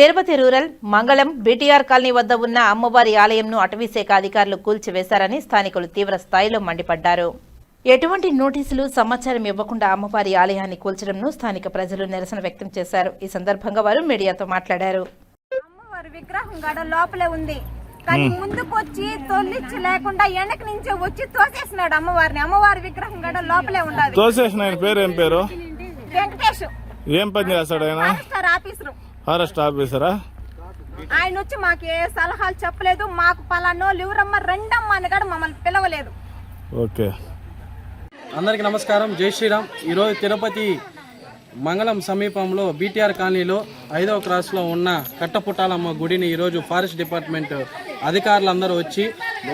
Tirupati rural Mangalam BTR colony వద్ద ఉన్న అమ్మవారి ఆలయంను అటవీశాఖ అధికారులు కూల్చివేశారని స్థానికులు తీవ్ర స్థాయిలో మండిపడ్డారు. ఎటువంటి నోటీసులు సమాచారం ఇవ్వకుండా అమ్మవారి ఆలయాన్ని కూల్చడంను స్థానిక ప్రజలు నిరసన వ్యక్తం చేశారు. ఈ సందర్భంగా వారు మీడియాతో మాట్లాడారు. అమ్మవారి విగ్రహం గడ లోపలే ఉంది. కానీ ముందుకు వచ్చి తొలిచ్చి లేకుండా వెనక నుంచే వచ్చి తోసేసినాడు అమ్మవారిని. అమ్మవారి విగ్రహం గడ లోపలే తోసేసిన పేరు ఏం పేరు? వెంకటేష్. ఏం పని చేస్తాడు ఆయన? ఆఫీసర్. ఫారెస్ట్ ఆఫీసరా? ఆయన వచ్చి మాకు ఏ సలహాలు చెప్పలేదు మాకు పలానోళ్ళు ఎవరమ్మ రెండమ్మ అని కూడా మమ్మల్ని పిలవలేదు. ఓకే. అందరికీ నమస్కారం. జై శ్రీరామ్. ఈరోజు తిరుపతి మంగళం సమీపంలో బీటీఆర్ కాలనీలో ఐదవ క్రాస్లో ఉన్న కట్టపుట్టాలమ్మ గుడిని ఈరోజు ఫారెస్ట్ డిపార్ట్మెంట్ అధికారులందరూ వచ్చి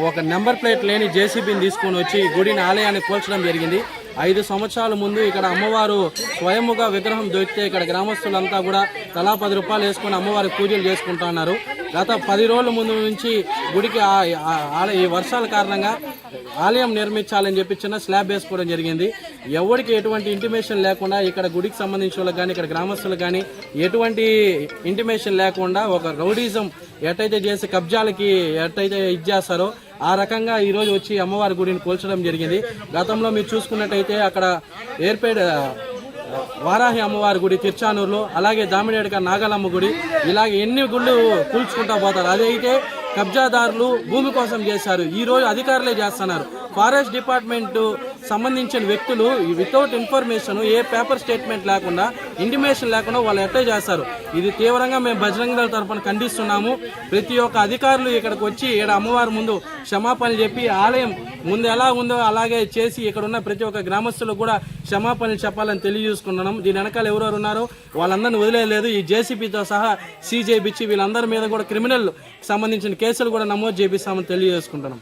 ఒక నెంబర్ ప్లేట్ లేని జేసీబీని తీసుకొని వచ్చి గుడిని ఆలయాన్ని కూల్చడం జరిగింది. ఐదు సంవత్సరాల ముందు ఇక్కడ అమ్మవారు స్వయముగా విగ్రహం దొరికితే ఇక్కడ గ్రామస్తులంతా కూడా తలా పది రూపాయలు వేసుకుని అమ్మవారి పూజలు చేసుకుంటున్నారు గత పది రోజుల ముందు నుంచి గుడికి ఆ- ఈ వర్షాల కారణంగా ఆలయం నిర్మించాలని చెప్పి చిన్న స్లాబ్ వేసుకోవడం జరిగింది. ఎవరికి ఎటువంటి ఇంటిమేషన్ లేకుండా ఇక్కడ గుడికి సంబంధించిన వాళ్ళకి కానీ ఇక్కడ గ్రామస్తులకు కానీ ఎటువంటి ఇంటిమేషన్ లేకుండా ఒక రౌడీజం ఎట్టయితే చేసి కబ్జాలకి ఎట్టయితే ఇచ్చేస్తారో ఆ రకంగా ఈరోజు వచ్చి అమ్మవారి గుడిని కూల్చడం జరిగింది. గతంలో మీరు చూసుకున్నట్టయితే అక్కడ ఏర్పేట వారాహి అమ్మవారి గుడి తిరుచానూరులో అలాగే దామిడేడక నాగలమ్మ గుడి ఇలాగ ఎన్ని గుళ్ళు కూల్చుకుంటా పోతారు. అదైతే కబ్జాదారులు భూమి కోసం చేశారు. ఈరోజు అధికారులే చేస్తున్నారు. ఫారెస్ట్ డిపార్ట్మెంటు సంబంధించిన వ్యక్తులు without information a paper statement లేకుండా ఇంటిమేషన్ లేకుండా వాళ్ళు ఎట్లా చేస్తారు. ఇది తీవ్రంగా మేము బజరంగ దళ తరఫున ఖండిస్తున్నాము. ప్రతి ఒక్క అధికారులు ఇక్కడికి వచ్చి ఇక్కడ అమ్మవారి ముందు క్షమాపణలు చెప్పి ఆలయం ముందు ఎలా ఉందో అలాగే చేసి ఇక్కడ ఉన్న ప్రతి ఒక్క గ్రామస్తులకు కూడా క్షమాపణలు చెప్పాలని తెలియజేసుకుంటున్నాం. దీని వెనకాల ఎవరెవరు ఉన్నారో వాళ్ళందరినీ వదిలేదు ఈ జేసీబీతో సహా సీజేబిచ్చి వీళ్ళందరి మీద కూడా క్రిమినల్ సంబంధించిన కేసులు కూడా నమోదు చేపిస్తామని తెలియజేసుకుంటున్నాం.